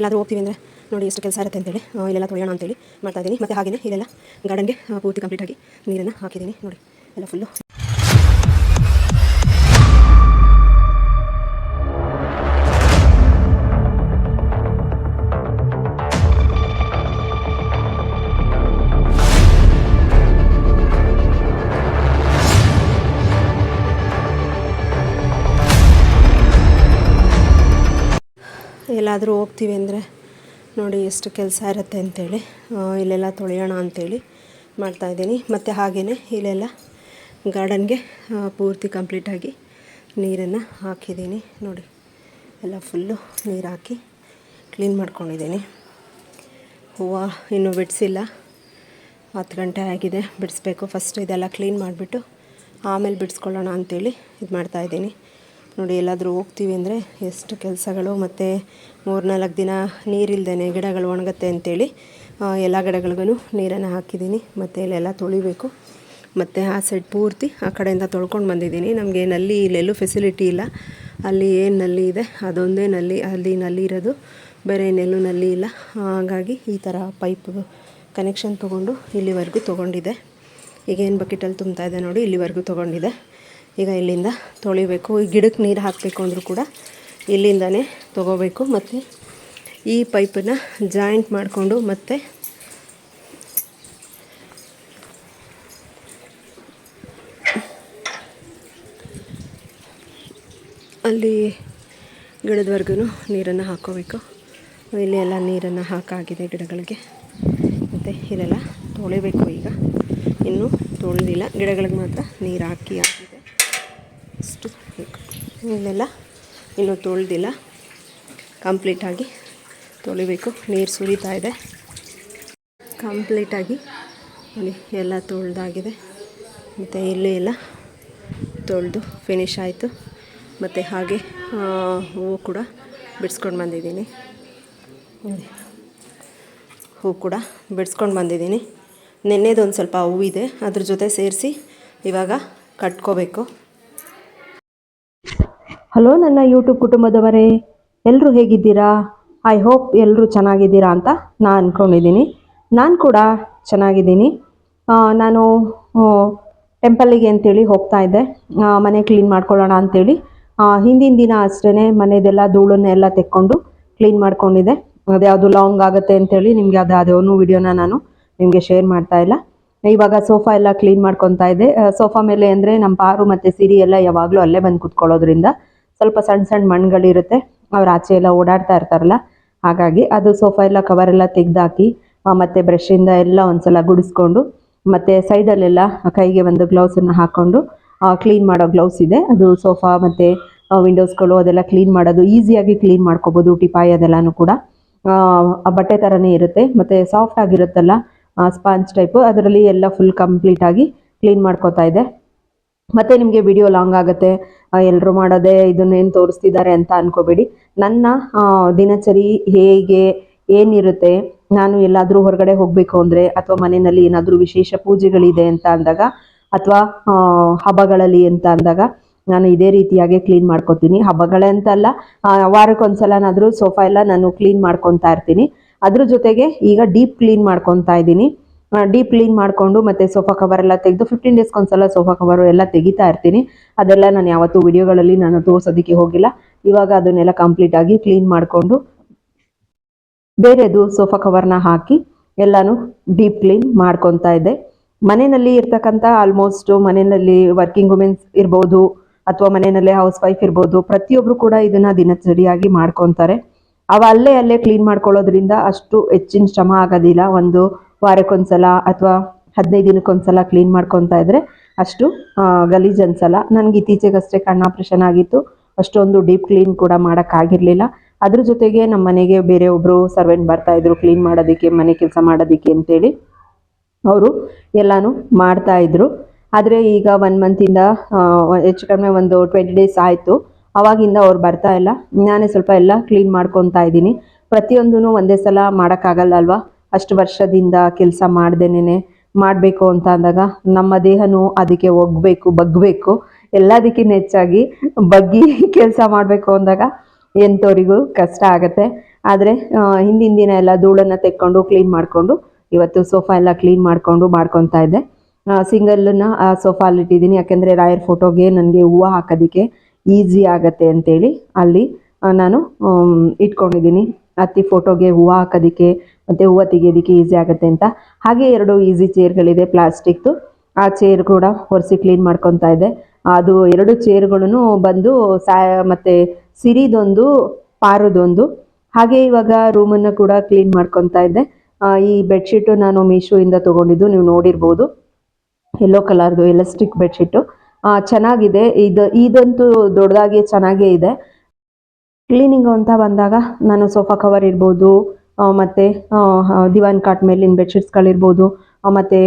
ಎಲ್ಲಾದರೂ ಹೋಗ್ತೀವಿ ಅಂದರೆ ನೋಡಿ ಎಷ್ಟು ಕೆಲಸ ಇರುತ್ತೆ ಅಂತೇಳಿ ಇಲ್ಲೆಲ್ಲ ತೊಳೆಯೋಣ ಅಂತೇಳಿ ಮಾಡ್ತಾ ಇದ್ದೀನಿ. ಮತ್ತು ಹಾಗೆಯೇ ಇಲ್ಲೆಲ್ಲ ಗಾರ್ಡನ್ಗೆ ಪೂರ್ತಿ ಕಂಪ್ಲೀಟಾಗಿ ನೀರನ್ನು ಹಾಕಿದ್ದೀನಿ ನೋಡಿ. ಎಲ್ಲ ಫುಲ್ಲು ಎಲ್ಲಾದರೂ ಹೋಗ್ತೀವಿ ಅಂದರೆ ನೋಡಿ ಎಷ್ಟು ಕೆಲಸ ಇರುತ್ತೆ ಅಂತೇಳಿ ಆ, ಇಲ್ಲೆಲ್ಲ ತೊಳೆಯೋಣ ಅಂತೇಳಿ ಮಾಡ್ತಾಯಿದ್ದೀನಿ ಮತ್ತು ಹಾಗೆಯೇ ಇಲ್ಲೆಲ್ಲ ಗಾರ್ಡನ್ಗೆ ಪೂರ್ತಿ ಕಂಪ್ಲೀಟಾಗಿ ನೀರನ್ನು ಹಾಕಿದ್ದೀನಿ. ನೋಡಿ ಎಲ್ಲ ಫುಲ್ಲು ನೀರು ಹಾಕಿ ಕ್ಲೀನ್ ಮಾಡ್ಕೊಂಡಿದ್ದೀನಿ. ಹೂವು ಇನ್ನೂ ಬಿಡಿಸಿಲ್ಲ. ಹತ್ತು ಗಂಟೆ ಆಗಿದೆ ಬಿಡಿಸ್ಬೇಕು. ಫಸ್ಟ್ ಇದೆಲ್ಲ ಕ್ಲೀನ್ ಮಾಡಿಬಿಟ್ಟು ಆಮೇಲೆ ಬಿಡಿಸ್ಕೊಳ್ಳೋಣ ಅಂತೇಳಿ ಇದು ಮಾಡ್ತಾಯಿದ್ದೀನಿ ನೋಡಿ ಎಲ್ಲಾದರೂ ಹೋಗ್ತೀವಿ ಅಂದರೆ ಎಷ್ಟು ಕೆಲಸಗಳು ಮತ್ತು ಮೂರ್ನಾಲ್ಕು ದಿನ ನೀರಿಲ್ದೇ ಗಿಡಗಳು ಒಣಗುತ್ತೆ ಅಂತೇಳಿ ಆ, ಎಲ್ಲ ಗಿಡಗಳಿಗೂ ನೀರನ್ನು ಹಾಕಿದ್ದೀನಿ. ಮತ್ತು ಇಲ್ಲೆಲ್ಲ ತೊಳಿಬೇಕು. ಮತ್ತು ಆ ಸೈಡ್ ಪೂರ್ತಿ ಆ ಕಡೆಯಿಂದ ತೊಳ್ಕೊಂಡು ಬಂದಿದ್ದೀನಿ. ನಮಗೆ ನಲ್ಲಿ ಇಲ್ಲೆಲ್ಲೂ ಫೆಸಿಲಿಟಿ ಇಲ್ಲ. ಅಲ್ಲಿ ಏನು ನಲ್ಲಿ ಇದೆ ಅದೊಂದೇ ನಲ್ಲಿ ಅಲ್ಲಿ ನಲ್ಲಿ ಇರೋದು ಬೇರೆ ಇನ್ನೆಲ್ಲೂ ನಲ್ಲಿ ಇಲ್ಲ. ಹಾಗಾಗಿ ಈ ಥರ ಪೈಪ್ ಕನೆಕ್ಷನ್ ತೊಗೊಂಡು ಇಲ್ಲಿವರೆಗೂ ತೊಗೊಂಡಿದೆ ಈಗ ಏನು ಬಕೆಟಲ್ಲಿ ತುಂಬ್ತಾ ಇದೆ ನೋಡಿ ಇಲ್ಲಿವರೆಗೂ ತೊಗೊಂಡಿದ್ದೆ. ಈಗ ಇಲ್ಲಿಂದ ತೊಳಿಬೇಕು. ಈ ಗಿಡಕ್ಕೆ ನೀರು ಹಾಕಬೇಕು ಅಂದರೂ ಕೂಡ ಇಲ್ಲಿಂದನೇ ತೊಗೋಬೇಕು. ಮತ್ತು ಈ ಪೈಪನ್ನು ಜಾಯಿಂಟ್ ಮಾಡಿಕೊಂಡು ಮತ್ತೆ ಅಲ್ಲಿ ಗಿಡದವರೆಗೂ ನೀರನ್ನು ಹಾಕೋಬೇಕು. ಇಲ್ಲಿ ಎಲ್ಲ ನೀರನ್ನು ಹಾಕಾಗಿದೆ ಗಿಡಗಳಿಗೆ. ಮತ್ತು ಇಲ್ಲೆಲ್ಲ ತೊಳಿಬೇಕು ಈಗ. ಇನ್ನೂ ತೊಳೆದಿಲ್ಲ. ಗಿಡಗಳಿಗೆ ಮಾತ್ರ ನೀರು ಹಾಕಿ ಹಾಕಿದೆ ಇಲ್ಲೆಲ್ಲ ಇನ್ನೂ ತೊಳೆದಿಲ್ಲ. ಕಂಪ್ಲೀಟಾಗಿ ತೊಳಿಬೇಕು. ನೀರು ಸುರಿತಾ ಇದೆ. ಕಂಪ್ಲೀಟಾಗಿ ನೋಡಿ, ಎಲ್ಲ ತೊಳೆದಾಗಿದೆ. ಮತ್ತು ಇಲ್ಲಿ ಎಲ್ಲ ತೊಳೆದು ಫಿನಿಶ್ ಆಯಿತು. ಮತ್ತು ಹಾಗೆ ಹೂವು ಕೂಡ ಬಿಡಿಸ್ಕೊಂಡು ಬಂದಿದ್ದೀನಿ. ನೋಡಿ, ಹೂವು ಕೂಡ ಬಿಡಿಸ್ಕೊಂಡು ಬಂದಿದ್ದೀನಿ. ನಿನ್ನೆದೊಂದು ಸ್ವಲ್ಪ ಹೂವಿದೆ. ಅದ್ರ ಜೊತೆ ಸೇರಿಸಿ ಇವಾಗ ಕಟ್ಕೋಬೇಕು. ಹಲೋ ನನ್ನ ಯೂಟ್ಯೂಬ್ ಕುಟುಂಬದವರೇ ಎಲ್ಲರೂ ಹೇಗಿದ್ದೀರಾ? ಐ ಹೋಪ್ ಎಲ್ಲರೂ ಚೆನ್ನಾಗಿದ್ದೀರಾ ಅಂತ ನಾನು ಅಂದ್ಕೊಂಡಿದ್ದೀನಿ ನಾನು ಕೂಡ ಚೆನ್ನಾಗಿದ್ದೀನಿ. ನಾನು ಟೆಂಪಲ್ಲಿಗೆ ಅಂತೇಳಿ ಹೋಗ್ತಾ ಇದ್ದೆ. ಮನೆ ಕ್ಲೀನ್ ಮಾಡ್ಕೊಳ್ಳೋಣ ಅಂತೇಳಿ. ಆ, ಹಿಂದಿನ ದಿನ ಅಷ್ಟೇ ಮನೆದೆಲ್ಲ ಧೂಳನ್ನೆಲ್ಲ ತೆಕ್ಕೊಂಡು ಕ್ಲೀನ್ ಮಾಡ್ಕೊಂಡಿದ್ದೆ. ಅದ್ಯಾವುದು ಲಾಂಗ್ ಆಗುತ್ತೆ ಅಂತೇಳಿ ನಿಮಗೆ ಅದು ಯಾವುದೋ ವಿಡಿಯೋನ ನಾನು ನಿಮಗೆ ಶೇರ್ ಮಾಡ್ತಾ ಇಲ್ಲ. ಇವಾಗ ಸೋಫಾ ಎಲ್ಲ ಕ್ಲೀನ್ ಮಾಡ್ಕೊತಾ ಇದೆ ಸೋಫಾ ಮೇಲೆ ಅಂದರೆ ನಮ್ಮ ಪಾರು ಮತ್ತು ಸಿರಿ ಎಲ್ಲ ಯಾವಾಗಲೂ ಅಲ್ಲೇ ಬಂದು ಕುತ್ಕೊಳ್ಳೋದ್ರಿಂದ ಸ್ವಲ್ಪ ಸಣ್ಣ ಸಣ್ಣ ಮಣ್ಣುಗಳಿರುತ್ತೆ. ಅವ್ರ ಆಚೆ ಎಲ್ಲ ಓಡಾಡ್ತಾ ಇರ್ತಾರಲ್ಲ. ಹಾಗಾಗಿ ಅದು ಸೋಫಾ ಎಲ್ಲ ಕವರ್ ಎಲ್ಲ ತೆಗ್ದಾಕಿ ಬ್ರಷ್ ಬ್ರಷಿಂದ ಎಲ್ಲ ಒಂದ್ಸಲ ಗುಡಿಸ್ಕೊಂಡು, ಮತ್ತು ಸೈಡಲ್ಲೆಲ್ಲ ಕೈಗೆ ಒಂದು ಗ್ಲೌಸನ್ನು ಹಾಕೊಂಡು ಕ್ಲೀನ್ ಮಾಡೋ ಗ್ಲೌಸ್ ಇದೆ. ಅದು ಸೋಫಾ ಮತ್ತು ವಿಂಡೋಸ್ಗಳು ಅದೆಲ್ಲ ಕ್ಲೀನ್ ಮಾಡೋದು ಈಸಿಯಾಗಿ ಕ್ಲೀನ್ ಮಾಡ್ಕೋಬೋದು ಟಿಪಾಯ್ ಅದೆಲ್ಲನೂ ಕೂಡ. ಆ ಬಟ್ಟೆ ಥರನೇ ಇರುತ್ತೆ. ಮತ್ತೆ ಸಾಫ್ಟ್ ಆಗಿರುತ್ತಲ್ಲ ಸ್ಪಾಂಜ್ ಟೈಪು ಅದರಲ್ಲಿ ಎಲ್ಲ ಫುಲ್ ಕಂಪ್ಲೀಟ್ ಆಗಿ ಕ್ಲೀನ್ ಮಾಡ್ಕೋತಾ ಇದೆ. ಮತ್ತೆ ನಿಮಗೆ ವಿಡಿಯೋ ಲಾಂಗ್ ಆಗುತ್ತೆ. ಎಲ್ಲರೂ ಮಾಡೋದೇ ಇದನ್ನೇನು ತೋರಿಸ್ತಿದ್ದಾರೆ ಅಂತ ಅನ್ಕೋಬೇಡಿ. ನನ್ನ ದಿನಚರಿ ಹೇಗೆ, ಏನಿರುತ್ತೆ, ನಾನು ಎಲ್ಲಾದರೂ ಹೊರಗಡೆ ಹೋಗಬೇಕು ಅಂದರೆ ಅಥವಾ ಮನೆಯಲ್ಲಿ ಏನಾದರೂ ವಿಶೇಷ ಪೂಜೆಗಳಿದೆ ಅಂತ ಅಂದಾಗ ಅಥವಾ ಹಬ್ಬಗಳಲ್ಲಿ ಅಂತ ಅಂದಾಗ ನಾನು ಇದೇ ರೀತಿಯಾಗಿ ಕ್ಲೀನ್ ಮಾಡ್ಕೊತೀನಿ. ಹಬ್ಬಗಳೇ ಅಂತಲ್ಲ ವಾರಕ್ಕೊಂದ್ಸಲನಾದರೂ ಸೋಫಾ ಎಲ್ಲ ನಾನು ಕ್ಲೀನ್ ಮಾಡ್ಕೊತಾ ಇರ್ತೀನಿ. ಅದ್ರ ಜೊತೆಗೆ ಈಗ ಡೀಪ್ ಕ್ಲೀನ್ ಮಾಡ್ಕೊತಾ ಇದ್ದೀನಿ. ಡೀಪ್ ಕ್ಲೀನ್ ಮಾಡಿಕೊಂಡು ಮತ್ತೆ ಸೋಫಾ ಕವರ್ ಎಲ್ಲ ತೆಗೆದು ಫಿಫ್ಟೀನ್ ಡೇಸ್ ಒಂದ್ಸಲ ಸೋಫಾ ಕವರು ಎಲ್ಲ ತೆಗಿತಾ ಇರ್ತೀನಿ. ಅದೆಲ್ಲ ನಾನು ಯಾವತ್ತೂ ವಿಡಿಯೋಗಳಲ್ಲಿ ನಾನು ತೋರಿಸೋದಕ್ಕೆ ಹೋಗಿಲ್ಲ. ಇವಾಗ ಅದನ್ನೆಲ್ಲ ಕಂಪ್ಲೀಟ್ ಆಗಿ ಕ್ಲೀನ್ ಮಾಡಿಕೊಂಡು ಬೇರೆದು ಸೋಫಾ ಕವರ್ನ ಹಾಕಿ ಎಲ್ಲಾನು ಡೀಪ್ ಕ್ಲೀನ್ ಮಾಡ್ಕೊತಾ ಇದ್ದೆ. ಮನೆಯಲ್ಲಿ ಇರ್ತಕ್ಕಂಥ ಆಲ್ಮೋಸ್ಟ್ ಮನೆಯಲ್ಲಿ ವರ್ಕಿಂಗ್ ವುಮೆನ್ಸ್ ಇರ್ಬೋದು ಅಥವಾ ಮನೆಯಲ್ಲೇ ಹೌಸ್ ವೈಫ್ ಇರ್ಬೋದು ಪ್ರತಿಯೊಬ್ರು ಕೂಡ ಇದನ್ನ ದಿನಚರಿಯಾಗಿ ಮಾಡ್ಕೊತಾರೆ. ಅವ ಅಲ್ಲೇ ಅಲ್ಲೇ ಕ್ಲೀನ್ ಮಾಡ್ಕೊಳ್ಳೋದ್ರಿಂದ ಅಷ್ಟು ಹೆಚ್ಚಿನ ಶ್ರಮ ಆಗೋದಿಲ್ಲ. ಒಂದು ವಾರಕ್ಕೊಂದ್ಸಲ ಅಥವಾ ಹದಿನೈದು ದಿನಕ್ಕೊಂದ್ಸಲ ಕ್ಲೀನ್ ಮಾಡ್ಕೊತಾ ಇದ್ರೆ ಅಷ್ಟು ಗಲೀಜು ಅನ್ಸಲ್ಲ. ನನಗೆ ಇತ್ತೀಚೆಗಷ್ಟೇ ಕಣ್ಣು ಆಪ್ರೇಷನ್ ಆಗಿತ್ತು. ಅಷ್ಟೊಂದು ಡೀಪ್ ಕ್ಲೀನ್ ಕೂಡ ಮಾಡೋಕ್ಕಾಗಿರ್ಲಿಲ್ಲ. ಅದ್ರ ಜೊತೆಗೆ ನಮ್ಮ ಮನೆಗೆ ಬೇರೆ ಒಬ್ಬರು ಸರ್ವೆಂಟ್ ಬರ್ತಾ ಇದ್ರು ಕ್ಲೀನ್ ಮಾಡೋದಕ್ಕೆ, ಮನೆ ಕೆಲಸ ಮಾಡೋದಕ್ಕೆ ಅಂತೇಳಿ. ಅವರು ಎಲ್ಲಾನು ಮಾಡ್ತಾ ಇದ್ರು. ಆದರೆ ಈಗ ಒನ್ ಮಂತಿಂದ ಹೆಚ್ಚು ಕಡಿಮೆ ಒಂದು ಟ್ವೆಂಟಿ ಡೇಸ್ ಆಯಿತು. ಅವಾಗಿಂದ ಅವ್ರು ಬರ್ತಾ ಇಲ್ಲ. ನಾನೇ ಸ್ವಲ್ಪ ಎಲ್ಲ ಕ್ಲೀನ್ ಮಾಡ್ಕೊತಾ ಇದ್ದೀನಿ. ಪ್ರತಿಯೊಂದೂ ಒಂದೇ ಸಲ ಮಾಡೋಕ್ಕಾಗಲ್ಲ ಅಲ್ವಾ? ಅಷ್ಟು ವರ್ಷದಿಂದ ಕೆಲಸ ಮಾಡ್ದೇನೆ ಮಾಡಬೇಕು ಅಂತ ಅಂದಾಗ ನಮ್ಮ ದೇಹನೂ ಅದಕ್ಕೆ ಒಗ್ಬೇಕು, ಬಗ್ಬೇಕು ಎಲ್ಲದಕ್ಕಿಂತ ಹೆಚ್ಚಾಗಿ ಬಗ್ಗಿ ಕೆಲಸ ಮಾಡಬೇಕು ಅಂದಾಗ ಎಂಥವರಿಗೂ ಕಷ್ಟ ಆಗುತ್ತೆ. ಆದರೆ ಹಿಂದಿನ ದಿನ ಎಲ್ಲ ಧೂಳನ್ನು ತೆಕ್ಕೊಂಡು ಕ್ಲೀನ್ ಮಾಡಿಕೊಂಡು, ಇವತ್ತು ಸೋಫಾ ಎಲ್ಲ ಕ್ಲೀನ್ ಮಾಡಿಕೊಂಡು ಮಾಡ್ಕೊತಾ ಇದ್ದೆ. ಸಿಂಗಲ್ನ ಸೋಫಾಲ್ಲಿ ಇಟ್ಟಿದ್ದೀನಿ. ಯಾಕೆಂದರೆ ರಾಯರ್ ಫೋಟೋಗೆ ನನಗೆ ಹೂವು ಹಾಕೋದಕ್ಕೆ ಈಸಿ ಆಗತ್ತೆ ಅಂತೇಳಿ ಅಲ್ಲಿ ನಾನು ಇಟ್ಕೊಂಡಿದ್ದೀನಿ. ಅತ್ತಿ ಫೋಟೋಗೆ ಹೂವು ಹಾಕೋದಕ್ಕೆ ಮತ್ತು ಹೂವು ತೆಗೆಯೋದಕ್ಕೆ ಈಸಿ ಆಗುತ್ತೆ ಅಂತ. ಹಾಗೆ ಎರಡು ಈಸಿ ಚೇರ್ಗಳಿದೆ ಪ್ಲಾಸ್ಟಿಕ್ದು ಆ ಚೇರ್ ಕೂಡ ಒರೆಸಿ ಕ್ಲೀನ್ ಮಾಡ್ಕೊತಾ ಇದೆ. ಅದು ಎರಡು ಚೇರ್ಗಳನ್ನು ಬಂದು ಸಾ ಮತ್ತು ಸಿರಿದೊಂದು ಪಾರದೊಂದು. ಹಾಗೆ ಇವಾಗ ರೂಮನ್ನು ಕೂಡ ಕ್ಲೀನ್ ಮಾಡ್ಕೊತಾ ಇದ್ದೆ ಆ, ಈ ಬೆಡ್ಶೀಟು ನಾನು ಮೀಶೋಯಿಂದ ತೊಗೊಂಡಿದ್ದು ನೀವು ನೋಡಿರ್ಬೋದು. ಯೆಲ್ಲೋ ಕಲರ್ದು ಎಲಾಸ್ಟಿಕ್ ಬೆಡ್ಶೀಟು ಚೆನ್ನಾಗಿದೆ. ಇದು ಇದಂತೂ ದೊಡ್ಡದಾಗಿ ಚೆನ್ನಾಗೇ ಇದೆ. ಕ್ಲೀನಿಂಗು ಅಂತ ಬಂದಾಗ ನಾನು ಸೋಫಾ ಕವರ್ ಇರ್ಬೋದು ಮತ್ತೆ ದಿವಾನ್ ಕಾಟ್ ಮೇಲಿನ ಬೆಡ್ಶೀಟ್ಸ್ಗಳಿರ್ಬೋದು ಮತ್ತು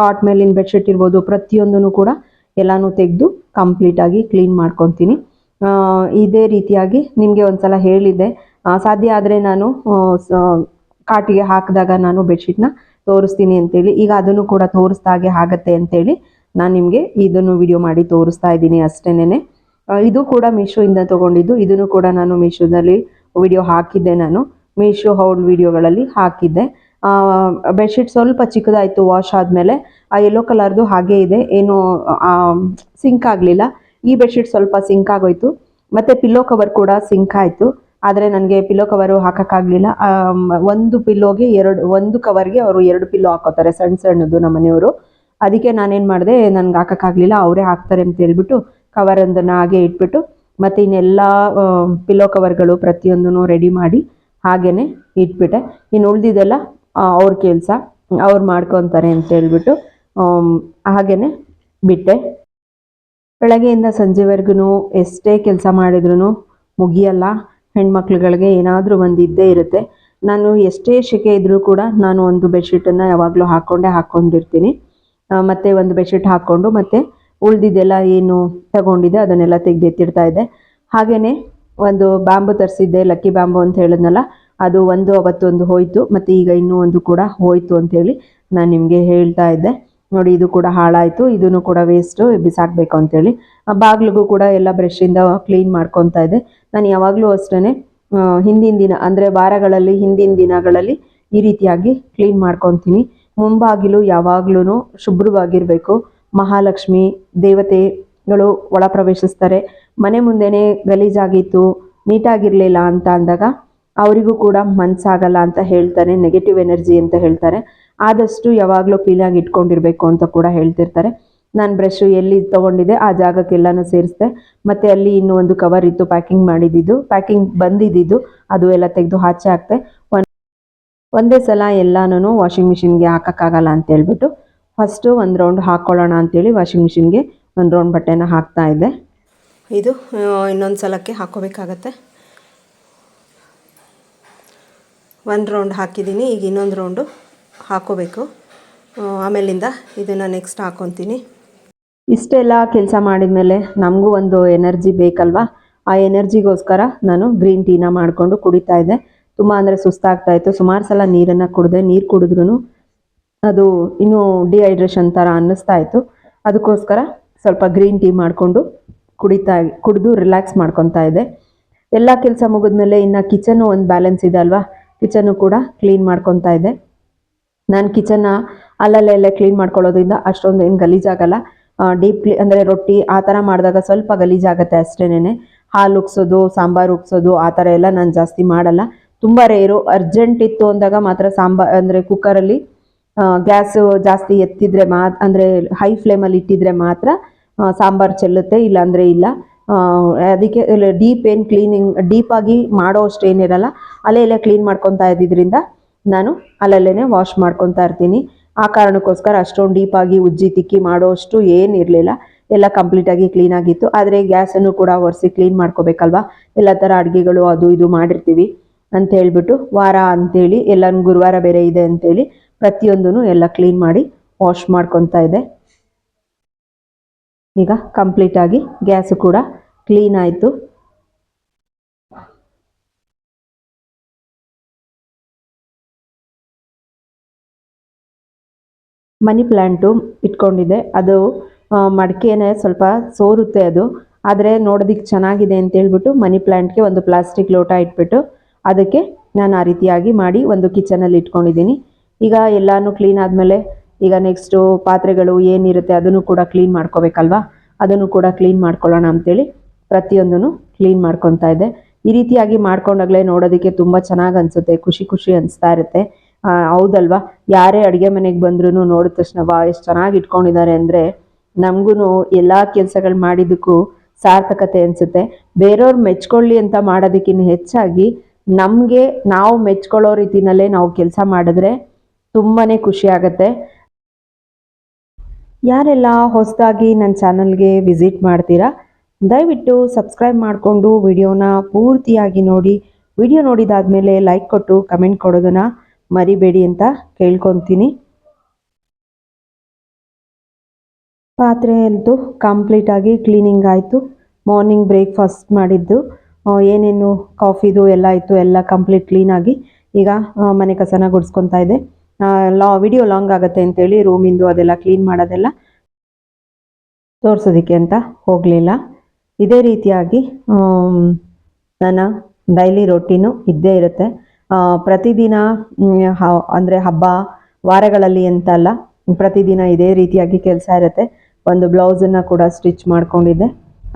ಕಾಟ್ ಮೇಲಿನ ಬೆಡ್ಶೀಟ್ ಇರ್ಬೋದು ಪ್ರತಿಯೊಂದನ್ನು ಕೂಡ ಎಲ್ಲನೂ ತೆಗೆದು ಕಂಪ್ಲೀಟಾಗಿ ಕ್ಲೀನ್ ಮಾಡ್ಕೊತೀನಿ. ಇದೇ ರೀತಿಯಾಗಿ ನಿಮಗೆ ಒಂದ್ಸಲ ಹೇಳಿದ್ದೆ. ಆ, ಸಾಧ್ಯ ಆದರೆ ನಾನು ಕಾಟಿಗೆ ಹಾಕಿದಾಗ ನಾನು ಬೆಡ್ಶೀಟ್ನ ತೋರಿಸ್ತೀನಿ ಅಂತೇಳಿ. ಈಗ ಅದನ್ನು ಕೂಡ ತೋರಿಸ್ದಾಗೆ ಆಗತ್ತೆ ಅಂತೇಳಿ ನಾನು ನಿಮಗೆ ಇದನ್ನು ವಿಡಿಯೋ ಮಾಡಿ ತೋರಿಸ್ತಾ ಇದ್ದೀನಿ ಅಷ್ಟೇನೆ ಇದು ಕೂಡ ಮೀಶೋಯಿಂದ ತೊಗೊಂಡಿದ್ದು. ಇದನ್ನು ಕೂಡ ನಾನು ಮೀಶೋದಲ್ಲಿ ವಿಡಿಯೋ ಹಾಕಿದ್ದೆ ನಾನು. ಮೀಶೋ ಹೌಲ್ ವಿಡಿಯೋಗಳಲ್ಲಿ ಹಾಕಿದ್ದೆ. ಬೆಡ್ಶೀಟ್ ಸ್ವಲ್ಪ ಚಿಕ್ಕದಾಯಿತು ವಾಶ್ ಆದಮೇಲೆ ಆ ಯೆಲ್ಲೋ ಕಲರ್ದು ಹಾಗೆ ಇದೆ. ಏನು ಸಿಂಕ್ ಆಗಲಿಲ್ಲ. ಈ ಬೆಡ್ಶೀಟ್ ಸ್ವಲ್ಪ ಸಿಂಕ್ ಆಗೋಯ್ತು. ಮತ್ತು ಪಿಲ್ಲೋ ಕವರ್ ಕೂಡ ಸಿಂಕ್ ಆಯಿತು. ಆದರೆ ನನಗೆ ಪಿಲ್ಲೋ ಕವರು ಹಾಕೋಕ್ಕಾಗಲಿಲ್ಲ. ಒಂದು ಪಿಲ್ಲೋಗೆ ಎರಡು, ಒಂದು ಕವರ್ಗೆ ಅವರು ಎರಡು ಪಿಲ್ಲೋ ಹಾಕೋತಾರೆ ಸಣ್ಣ ಸಣ್ಣದು ನಮ್ಮ ಮನೆಯವರು. ಅದಕ್ಕೆ ನಾನೇನು ಮಾಡಿದೆ, ನನಗೆ ಹಾಕೋಕ್ಕಾಗಲಿಲ್ಲ, ಅವರೇ ಹಾಕ್ತಾರೆ ಅಂತ ಹೇಳ್ಬಿಟ್ಟು ಕವರ್ ಒಂದನ್ನು ಹಾಗೆ ಇಟ್ಬಿಟ್ಟು, ಮತ್ತು ಇನ್ನೆಲ್ಲ ಪಿಲ್ಲೋ ಕವರ್ಗಳು ಪ್ರತಿಯೊಂದನ್ನು ರೆಡಿ ಮಾಡಿ ಹಾಗೇ ಇಟ್ಬಿಟ್ಟೆ. ಇನ್ನು ಉಳಿದಿದ್ದೆಲ್ಲ ಅವ್ರ ಕೆಲಸ, ಅವ್ರು ಮಾಡ್ಕೊತಾರೆ ಅಂತ ಹೇಳ್ಬಿಟ್ಟು ಹಾಗೇ ಬಿಟ್ಟೆ. ಬೆಳಗ್ಗೆಯಿಂದ ಸಂಜೆವರೆಗೂ ಎಷ್ಟೇ ಕೆಲಸ ಮಾಡಿದ್ರು ಮುಗಿಯಲ್ಲ. ಹೆಣ್ಮಕ್ಳುಗಳಿಗೆ ಏನಾದರೂ ಒಂದು ಇದ್ದೇ ಇರುತ್ತೆ. ನಾನು ಎಷ್ಟೇ ಶೆಕೆ ಇದ್ದರೂ ಕೂಡ ನಾನು ಒಂದು ಬೆಡ್ಶೀಟನ್ನು ಯಾವಾಗಲೂ ಹಾಕ್ಕೊಂಡೇ ಹಾಕ್ಕೊಂಡಿರ್ತೀನಿ ಮತ್ತು ಒಂದು ಬೆಡ್ಶೀಟ್ ಹಾಕ್ಕೊಂಡು ಮತ್ತೆ ಉಳಿದಿದ್ದೆಲ್ಲ ಏನು ತಗೊಂಡಿದೆ ಅದನ್ನೆಲ್ಲ ತೆಗೆದು ಎತ್ತಿಡ್ತಾ ಇದ್ದೆ. ಹಾಗೆಯೇ ಒಂದು ಬಾಂಬು ತರಿಸಿದ್ದೆ, ಲಕ್ಕಿ ಬಾಂಬು ಅಂತ ಹೇಳಿದ್ನಲ್ಲ, ಅದು ಒಂದು ಅವತ್ತೊಂದು ಹೋಯಿತು, ಮತ್ತು ಈಗ ಇನ್ನೂ ಒಂದು ಕೂಡ ಹೋಯಿತು ಅಂತೇಳಿ ನಾನು ನಿಮಗೆ ಹೇಳ್ತಾ ಇದ್ದೆ. ನೋಡಿ, ಇದು ಕೂಡ ಹಾಳಾಯಿತು, ಇದನ್ನು ಕೂಡ ವೇಸ್ಟು ಬಿಸಾಕಬೇಕು ಆ ಬಾಗಿಲಿಗೂ ಕೂಡ ಎಲ್ಲ ಬ್ರಷಿಂದ ಕ್ಲೀನ್ ಮಾಡ್ಕೊತಾ ಇದ್ದೆ. ನಾನು ಯಾವಾಗಲೂ ಅಷ್ಟೇ ಹಿಂದಿನ ದಿನ, ಅಂದರೆ ವಾರಗಳಲ್ಲಿ, ಹಿಂದಿನ ದಿನಗಳಲ್ಲಿ ಈ ರೀತಿಯಾಗಿ ಕ್ಲೀನ್ ಮಾಡ್ಕೊತೀನಿ. ಮುಂಬಾಗಿಲು ಯಾವಾಗ್ಲೂ ಶುಭ್ರವಾಗಿರಬೇಕು. ಮಹಾಲಕ್ಷ್ಮಿ ದೇವತೆಗಳು ಒಳ ಪ್ರವೇಶಿಸ್ತಾರೆ ಮನೆ ಮುಂದೆನೇ ಗಲೀಜಾಗಿತ್ತು, ನೀಟಾಗಿರಲಿಲ್ಲ ಅಂತ ಅಂದಾಗ ಅವರಿಗೂ ಕೂಡ ಮನಸ್ಸಾಗಲ್ಲ ಅಂತ ಹೇಳ್ತಾರೆ ನೆಗೆಟಿವ್ ಎನರ್ಜಿ ಅಂತ ಹೇಳ್ತಾರೆ. ಆದಷ್ಟು ಯಾವಾಗಲೂ ಕ್ಲೀನಾಗಿ ಇಟ್ಕೊಂಡಿರಬೇಕು ಅಂತ ಕೂಡ ಹೇಳ್ತಿರ್ತಾರೆ. ನಾನು ಬ್ರಷ್ ಎಲ್ಲಿ ತೊಗೊಂಡಿದ್ದೆ ಆ ಜಾಗಕ್ಕೆಲ್ಲನೂ ಸೇರಿಸ್ದೆ. ಮತ್ತು ಅಲ್ಲಿ ಇನ್ನೂ ಒಂದು ಕವರ್ ಇತ್ತು ಪ್ಯಾಕಿಂಗ್ ಮಾಡಿದ್ದಿದ್ದು ಪ್ಯಾಕಿಂಗ್ ಬಂದಿದ್ದಿದ್ದು, ಅದು ಎಲ್ಲ ತೆಗೆದು ಆಚೆ ಹಾಕ್ತೆ ಒಂದೇ ಸಲ ಎಲ್ಲಾನು ವಾಷಿಂಗ್ ಮಿಷಿನ್ಗೆ ಹಾಕೋಕ್ಕಾಗಲ್ಲ ಅಂತ ಹೇಳ್ಬಿಟ್ಟು ಫಸ್ಟು ಒಂದು ರೌಂಡ್ ಹಾಕ್ಕೊಳ್ಳೋಣ ಅಂತೇಳಿ ವಾಷಿಂಗ್ ಮಿಷಿನ್ಗೆ ಒಂದು ರೌಂಡ್ ಬಟ್ಟೆನ ಹಾಕ್ತಾ ಇದ್ದೆ. ಇದು ಇನ್ನೊಂದು ಸಲಕ್ಕೆ ಹಾಕೋಬೇಕಾಗತ್ತೆ. ಒಂದು ರೌಂಡ್ ಹಾಕಿದ್ದೀನಿ, ಈಗ ಇನ್ನೊಂದು ರೌಂಡು ಹಾಕೋಬೇಕು. ಆಮೇಲಿಂದ ಇದನ್ನು ನೆಕ್ಸ್ಟ್ ಹಾಕ್ಕೊತೀನಿ ಇಷ್ಟೆಲ್ಲ ಕೆಲಸ ಮಾಡಿದ ಮೇಲೆ ನಮಗೂ ಒಂದು ಎನರ್ಜಿ ಬೇಕಲ್ವಾ? ಆ ಎನರ್ಜಿಗೋಸ್ಕರ ನಾನು ಗ್ರೀನ್ ಟೀನ ಮಾಡಿಕೊಂಡು ಕುಡಿತಾ ಇದ್ದೆ. ತುಂಬ ಅಂದರೆ ಸುಸ್ತಾಗ್ತಾ ಇತ್ತು. ಸುಮಾರು ಸಲ ನೀರನ್ನು ಕುಡಿದೆ, ನೀರು ಕುಡಿದ್ರೂ ಅದು ಇನ್ನೂ ಡಿಹೈಡ್ರೇಷನ್ ಥರ ಅನ್ನಿಸ್ತಾ ಇತ್ತು. ಅದಕ್ಕೋಸ್ಕರ ಸ್ವಲ್ಪ ಗ್ರೀನ್ ಟೀ ಮಾಡಿಕೊಂಡು ಕುಡಿತಾ ಕುಡಿದು ರಿಲ್ಯಾಕ್ಸ್ ಮಾಡ್ಕೊತಾ ಇದೆ. ಎಲ್ಲ ಕೆಲಸ ಮುಗಿದ್ಮೇಲೆ ಇನ್ನು ಕಿಚನು ಒಂದು ಬ್ಯಾಲೆನ್ಸ್ ಇದೆ ಅಲ್ವಾ? ಕಿಚನು ಕೂಡ ಕ್ಲೀನ್ ಮಾಡ್ಕೊತಾ ಇದೆ. ನಾನು ಕಿಚನ್ನ ಅಲ್ಲಲ್ಲೇ ಕ್ಲೀನ್ ಮಾಡ್ಕೊಳ್ಳೋದ್ರಿಂದ ಅಷ್ಟೊಂದು ಏನು ಗಲೀಜಾಗಲ್ಲ. ಡೀಪ್ ಕ್ಲೀ ಅಂದರೆ ರೊಟ್ಟಿ ಆ ಥರ ಮಾಡಿದಾಗ ಸ್ವಲ್ಪ ಗಲೀಜಾಗತ್ತೆ ಅಷ್ಟೇನೆ ಹಾಲು ಉಗ್ಸೋದು, ಸಾಂಬಾರು ಉಗ್ಸೋದು ಆ ಥರ ಎಲ್ಲ ನಾನು ಜಾಸ್ತಿ ಮಾಡಲ್ಲ. ತುಂಬ ರೇರು ಅರ್ಜೆಂಟ್ ಇತ್ತು ಅಂದಾಗ ಮಾತ್ರ ಸಾಂಬಾರ್ ಅಂದರೆ ಕುಕ್ಕರಲ್ಲಿ ಗ್ಯಾಸು ಜಾಸ್ತಿ ಎತ್ತಿದ್ರೆ ಮಾ ಅಂದರೆ ಹೈ ಫ್ಲೇಮಲ್ಲಿ ಇಟ್ಟಿದ್ರೆ ಮಾತ್ರ ಸಾಂಬಾರ್ ಚೆಲ್ಲುತ್ತೆ, ಇಲ್ಲಾಂದರೆ ಇಲ್ಲ. ಅದಕ್ಕೆ ಡೀಪ್ ಏನು ಕ್ಲೀನಿಂಗ್ ಡೀಪಾಗಿ ಮಾಡೋ ಅಷ್ಟು ಏನಿರಲ್ಲ ಅಲ್ಲೇ ಇಲ್ಲೇ ಕ್ಲೀನ್ ಮಾಡ್ಕೊತಾ ಇದ್ದಿದ್ರಿಂದ ನಾನು ಅಲ್ಲಲ್ಲೇ ವಾಶ್ ಮಾಡ್ಕೊತಾ ಇರ್ತೀನಿ. ಆ ಕಾರಣಕ್ಕೋಸ್ಕರ ಅಷ್ಟೊಂದು ಡೀಪಾಗಿ ಉಜ್ಜಿ, ತಿಕ್ಕಿ ಮಾಡೋ ಅಷ್ಟು ಏನಿರಲಿಲ್ಲ ಎಲ್ಲ ಕಂಪ್ಲೀಟಾಗಿ ಕ್ಲೀನಾಗಿತ್ತು ಆದರೆ ಗ್ಯಾಸನ್ನು ಕೂಡ ಒರೆಸಿ ಕ್ಲೀನ್ ಮಾಡ್ಕೋಬೇಕಲ್ವಾ? ಎಲ್ಲ ಥರ ಅಡುಗೆಗಳು ಅದು ಇದು ಮಾಡಿರ್ತೀವಿ ಅಂತ ಹೇಳ್ಬಿಟ್ಟು ವಾರ ಅಂತೇಳಿ ಎಲ್ಲನೂ ಗುರುವಾರ ಬೇರೆ ಇದೆ ಅಂತೇಳಿ ಪ್ರತಿಯೊಂದೂ ಎಲ್ಲ ಕ್ಲೀನ್ ಮಾಡಿ ವಾಶ್ ಮಾಡ್ಕೊತಾ ಇದೆ ಈಗ ಕಂಪ್ಲೀಟಾಗಿ ಗ್ಯಾಸು ಕೂಡ ಕ್ಲೀನ್ ಆಯಿತು. ಮನಿ ಪ್ಲ್ಯಾಂಟು ಇಟ್ಕೊಂಡಿದ್ದೆ. ಅದು ಮಡಿಕೆನೇ ಸ್ವಲ್ಪ ಸೋರುತ್ತೆ ಅದು. ಆದರೆ ನೋಡೋದಕ್ಕೆ ಚೆನ್ನಾಗಿದೆ ಅಂತ ಹೇಳ್ಬಿಟ್ಟು ಮನಿ ಪ್ಲ್ಯಾಂಟ್ಗೆ ಒಂದು ಪ್ಲಾಸ್ಟಿಕ್ ಲೋಟ ಇಟ್ಬಿಟ್ಟು ಅದಕ್ಕೆ ನಾನು ಆ ರೀತಿಯಾಗಿ ಮಾಡಿ ಒಂದು ಕಿಚನಲ್ಲಿ ಇಟ್ಕೊಂಡಿದ್ದೀನಿ. ಈಗ ಎಲ್ಲಾನು ಕ್ಲೀನ್ ಆದಮೇಲೆ ಈಗ ನೆಕ್ಸ್ಟು ಪಾತ್ರೆಗಳು ಏನಿರುತ್ತೆ ಅದನ್ನು ಕೂಡ ಕ್ಲೀನ್ ಮಾಡ್ಕೋಬೇಕಲ್ವಾ? ಅದನ್ನು ಕೂಡ ಕ್ಲೀನ್ ಮಾಡ್ಕೊಳ್ಳೋಣ ಅಂತೇಳಿ ಪ್ರತಿಯೊಂದನ್ನು ಕ್ಲೀನ್ ಮಾಡ್ಕೊತಾ ಇದ್ದೆ. ಈ ರೀತಿಯಾಗಿ ಮಾಡ್ಕೊಂಡಾಗಲೇ ನೋಡೋದಕ್ಕೆ ತುಂಬ ಚೆನ್ನಾಗಿ ಅನಿಸುತ್ತೆ, ಖುಷಿ ಖುಷಿ ಅನಿಸ್ತಾ ಇರುತ್ತೆ. ಹೌದಲ್ವಾ? ಯಾರೇ ಅಡುಗೆ ಮನೆಗೆ ಬಂದ್ರೂ ನೋಡಿದ ತಕ್ಷಣ ವಾ ಎಷ್ಟು ಚೆನ್ನಾಗಿ ಇಟ್ಕೊಂಡಿದ್ದಾರೆ. ಅಂದರೆ ನಮಗೂ ಎಲ್ಲ ಕೆಲಸಗಳು ಮಾಡಿದ್ದಕ್ಕೂ ಸಾರ್ಥಕತೆ ಅನಿಸುತ್ತೆ. ಬೇರೆಯವ್ರು ಮೆಚ್ಕೊಳ್ಳಿ ಅಂತ ಮಾಡೋದಕ್ಕಿಂತ ಹೆಚ್ಚಾಗಿ ನಮಗೆ ನಾವು ಮೆಚ್ಕೊಳ್ಳೋ ರೀತಿನಲ್ಲೇ ನಾವು ಕೆಲಸ ಮಾಡಿದ್ರೆ ತುಂಬಾ ಖುಷಿ ಆಗುತ್ತೆ. ಯಾರೆಲ್ಲ ಹೊಸದಾಗಿ ನನ್ನ ಚಾನಲ್ಗೆ ವಿಸಿಟ್ ಮಾಡ್ತೀರಾ, ದಯವಿಟ್ಟು ಸಬ್ಸ್ಕ್ರೈಬ್ ಮಾಡಿಕೊಂಡು ವಿಡಿಯೋನ ಪೂರ್ತಿಯಾಗಿ ನೋಡಿ. ವಿಡಿಯೋ ನೋಡಿದಾದ್ಮೇಲೆ ಲೈಕ್ ಕೊಟ್ಟು ಕಮೆಂಟ್ ಕೊಡೋದನ್ನು ಮರಿಬೇಡಿ ಅಂತ ಕೇಳ್ಕೊತೀನಿ. ಪಾತ್ರೆ ಅಂತೂ ಕಂಪ್ಲೀಟಾಗಿ ಕ್ಲೀನಿಂಗ್ ಆಯಿತು. ಮಾರ್ನಿಂಗ್ ಬ್ರೇಕ್ಫಾಸ್ಟ್ ಮಾಡಿದ್ದು. ಏನೇನು ಕಾಫಿದು ಎಲ್ಲ ಇತ್ತು ಎಲ್ಲ ಕಂಪ್ಲೀಟ್ ಕ್ಲೀನಾಗಿ ಈಗ ಮನೆ ಕಸನ ಗುಡಿಸ್ಕೊತಾ ಇದೆ. ಲಾ ವಿಡಿಯೋ ಲಾಂಗ್ ಆಗುತ್ತೆ ಅಂತೇಳಿ ರೂಮಿಂದು ಅದೆಲ್ಲ ಕ್ಲೀನ್ ಮಾಡೋದೆಲ್ಲ ತೋರಿಸೋದಕ್ಕೆ ಅಂತ ಹೋಗಲಿಲ್ಲ. ಇದೇ ರೀತಿಯಾಗಿ ನನ್ನ ಡೈಲಿ ರೊಟ್ಟಿನೂ ಇದ್ದೇ ಇರುತ್ತೆ. ಪ್ರತಿದಿನ ಅಂದರೆ ಹಬ್ಬ ವಾರಗಳಲ್ಲಿ ಅಂತಲ್ಲ ಪ್ರತಿದಿನ ಇದೇ ರೀತಿಯಾಗಿ ಕೆಲಸ ಇರುತ್ತೆ. ಒಂದು ಬ್ಲೌಸನ್ನು ಕೂಡ ಸ್ಟಿಚ್ ಮಾಡ್ಕೊಂಡಿದ್ದೆ.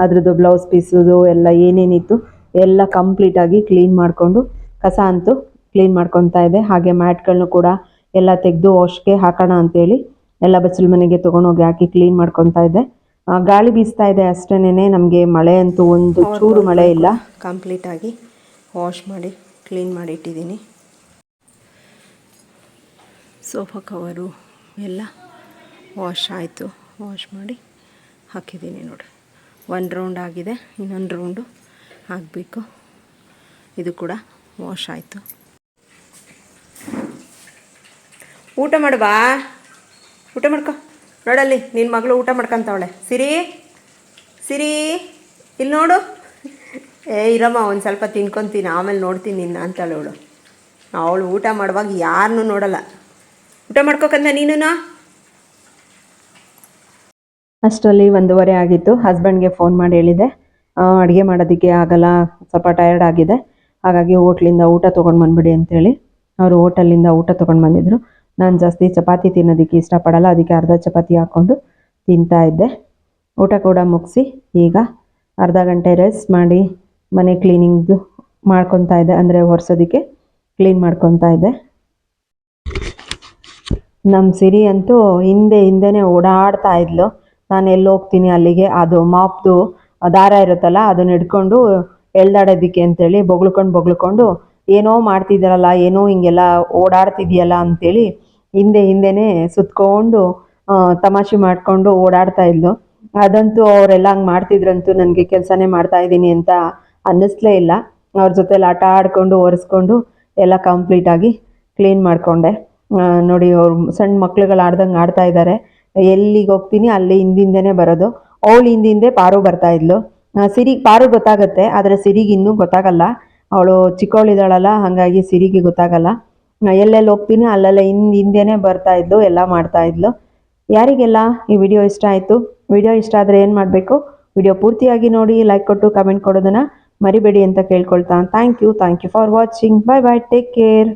ಅದರದ್ದು ಬ್ಲೌಸ್ ಪೀಸುದು ಎಲ್ಲ ಏನೇನಿತ್ತು ಎಲ್ಲ ಕಂಪ್ಲೀಟಾಗಿ ಕ್ಲೀನ್ ಮಾಡಿಕೊಂಡು, ಕಸ ಅಂತೂ ಕ್ಲೀನ್ ಮಾಡ್ಕೊತಾ ಇದೆ ಹಾಗೆ ಮ್ಯಾಟ್ಗಳನ್ನೂ ಕೂಡ ಎಲ್ಲ ತೆಗೆದು ವಾಶ್ಗೆ ಹಾಕೋಣ ಅಂತೇಳಿ ಎಲ್ಲ ಬಚ್ಚಲ ಮನೆಗೆ ತೊಗೊಂಡೋಗಿ ಹಾಕಿ ಕ್ಲೀನ್ ಮಾಡ್ಕೊತಾ ಇದ್ದೆ. ಗಾಳಿ ಬೀಸ್ತಾ ಇದೆ ಅಷ್ಟೇನೆ ನಮಗೆ ಮಳೆ ಅಂತೂ ಒಂದು ಚೂರು ಮಳೆ ಇಲ್ಲ. ಕಂಪ್ಲೀಟಾಗಿ ವಾಶ್ ಮಾಡಿ ಕ್ಲೀನ್ ಮಾಡಿ ಇಟ್ಟಿದ್ದೀನಿ. ಸೋಫಾ ಕವರು ಎಲ್ಲ ವಾಶ್ ಆಯಿತು. ವಾಶ್ ಮಾಡಿ ಹಾಕಿದ್ದೀನಿ ನೋಡಿ. ಒಂದು ರೌಂಡ್ ಆಗಿದೆ ಇನ್ನೊಂದು ರೌಂಡು ಹಾಕಬೇಕು. ಇದು ಕೂಡ ವಾಶ್ ಆಯಿತು. ಊಟ ಮಾಡುವಾ ಊಟ ಮಾಡ್ಕೊ. ನೋಡಲ್ಲಿ ನಿನ್ನ ಮಗಳು ಊಟ ಮಾಡ್ಕೊಂತವಳೆ. ಸಿರಿ ಸಿರಿ. ಇಲ್ಲಿ ನೋಡು. ಏ, ಇರಮ್ಮ, ಒಂದು ಸ್ವಲ್ಪ ತಿನ್ಕೊತೀನಿ ಆಮೇಲೆ ನೋಡ್ತೀನಿ ನಿನ್ನ ಅಂತಾಳೆ ಅವಳು. ಅವಳು ಊಟ ಮಾಡುವಾಗ ಯಾರನ್ನೂ ನೋಡಲ್ಲ. ಊಟ ಮಾಡ್ಕೊಕಂದ ನೀನು ಅಷ್ಟರಲ್ಲಿ ಒಂದೂವರೆ ಆಗಿತ್ತು. ಹಸ್ಬೆಂಡ್ಗೆ ಫೋನ್ ಮಾಡಿ ಹೇಳಿದೆ. ಅಡುಗೆ ಮಾಡೋದಕ್ಕೆ ಆಗಲ್ಲ, ಸ್ವಲ್ಪ ಟಯರ್ಡ್ ಆಗಿದೆ. ಹಾಗಾಗಿ ಹೋಟ್ಲಿಂದ ಊಟ ತೊಗೊಂಡು ಬಂದ್ಬಿಡಿ ಅಂತೇಳಿ. ಅವರು ಹೋಟೆಲಿಂದ ಊಟ ತೊಗೊಂಡು ಬಂದಿದ್ರು. ನಾನು ಜಾಸ್ತಿ ಚಪಾತಿ ತಿನ್ನೋದಕ್ಕೆ ಇಷ್ಟಪಡಲ್ಲ, ಅದಕ್ಕೆ ಅರ್ಧ ಚಪಾತಿ ಹಾಕ್ಕೊಂಡು ತಿಂತಾ ಇದ್ದೆ. ಊಟ ಕೂಡ ಮುಗಿಸಿ ಈಗ ಅರ್ಧ ಗಂಟೆ ರೆಸ್ಟ್ ಮಾಡಿ ಮನೆ ಕ್ಲೀನಿಂಗ್ದು ಮಾಡ್ಕೊತಾ ಇದ್ದೆ, ಅಂದರೆ ಒರೆಸೋದಕ್ಕೆ ಕ್ಲೀನ್ ಮಾಡ್ಕೊತಾ ಇದ್ದೆ. ನಮ್ಮ ಸಿರಿ ಅಂತೂ ಹಿಂದೆ ಹಿಂದೆನೇ ಓಡಾಡ್ತಾ ಇದ್ಲು. ನಾನು ಎಲ್ಲಿ ಹೋಗ್ತೀನಿ ಅಲ್ಲಿಗೆ? ಅದು ಮಾಪ್ದು ದಾರ ಇರುತ್ತಲ್ಲ, ಅದನ್ನ ಹಿಡ್ಕೊಂಡು ಎಳ್ದಾಡೋದಕ್ಕೆ ಅಂತೇಳಿ ಬೊಗಳ್ಕೊಂಡು ಬೊಗಳ್ಕೊಂಡು ಏನೋ ಮಾಡ್ತಿದ್ದಾರಲ್ಲ ಏನೋ ಹಿಂಗೆಲ್ಲ ಓಡಾಡ್ತಿದ್ಯಲ್ಲ ಅಂತೇಳಿ ಹಿಂದೆ ಹಿಂದೆನೆ ಸುತ್ಕೊಂಡು ತಮಾಷೆ ಮಾಡಿಕೊಂಡು ಓಡಾಡ್ತಾ ಇದ್ಲು. ಅದಂತೂ ಅವರೆಲ್ಲ ಹಂಗೆ ಮಾಡ್ತಿದ್ರಂತೂ ನನಗೆ ಕೆಲಸನೇ ಮಾಡ್ತಾ ಇದ್ದೀನಿ ಅಂತ ಅನ್ನಿಸ್ಲೇ ಇಲ್ಲ. ಅವ್ರ ಜೊತೆಲಿ ಆಟ ಆಡ್ಕೊಂಡು, ಒರೆಸ್ಕೊಂಡು ಎಲ್ಲ ಕಂಪ್ಲೀಟಾಗಿ ಕ್ಲೀನ್ ಮಾಡಿಕೊಂಡೆ. ನೋಡಿ ಅವ್ರು ಸಣ್ಣ ಮಕ್ಳುಗಳು ಆಡ್ದಂಗೆ ಆಡ್ತಾ ಇದ್ದಾರೆ ಎಲ್ಲಿಗೆ ಹೋಗ್ತೀನಿ, ಅಲ್ಲಿ ಹಿಂದಿಂದನೇ ಬರೋದು. ಅವಳು ಹಿಂದಿಂದೆ ಪಾರು ಬರ್ತಾ ಇದ್ಲು. ಸಿರಿಗೆ ಪಾರು ಗೊತ್ತಾಗುತ್ತೆ, ಆದರೆ ಸಿರಿಗೆ ಇನ್ನೂ ಗೊತ್ತಾಗಲ್ಲ. ಅವಳು ಚಿಕ್ಕವಳಿದಾಳಲ್ಲ ಹಾಗಾಗಿ ಸಿರಿಗೆ ಗೊತ್ತಾಗಲ್ಲ. ಎಲ್ಲೆಲ್ಲಿ ಹೋಗ್ತೀನಿ ಅಲ್ಲೆಲ್ಲ ಹಿಂದ್ ಹಿಂದೆನೆ ಬರ್ತಾ ಇದ್ಲು, ಎಲ್ಲ ಮಾಡ್ತಾ ಇದ್ಲು. ಯಾರಿಗೆಲ್ಲ ಈ ವಿಡಿಯೋ ಇಷ್ಟ ಆಯಿತು? ವಿಡಿಯೋ ಇಷ್ಟ ಆದರೆ ಏನು ಮಾಡಬೇಕು? ವಿಡಿಯೋ ಪೂರ್ತಿಯಾಗಿ ನೋಡಿ ಲೈಕ್ ಕೊಟ್ಟು ಕಮೆಂಟ್ ಕೊಡೋದನ್ನು ಮರಿಬೇಡಿ ಅಂತ ಕೇಳ್ಕೊಳ್ತಾ. Thank you thank you for watching bye bye take care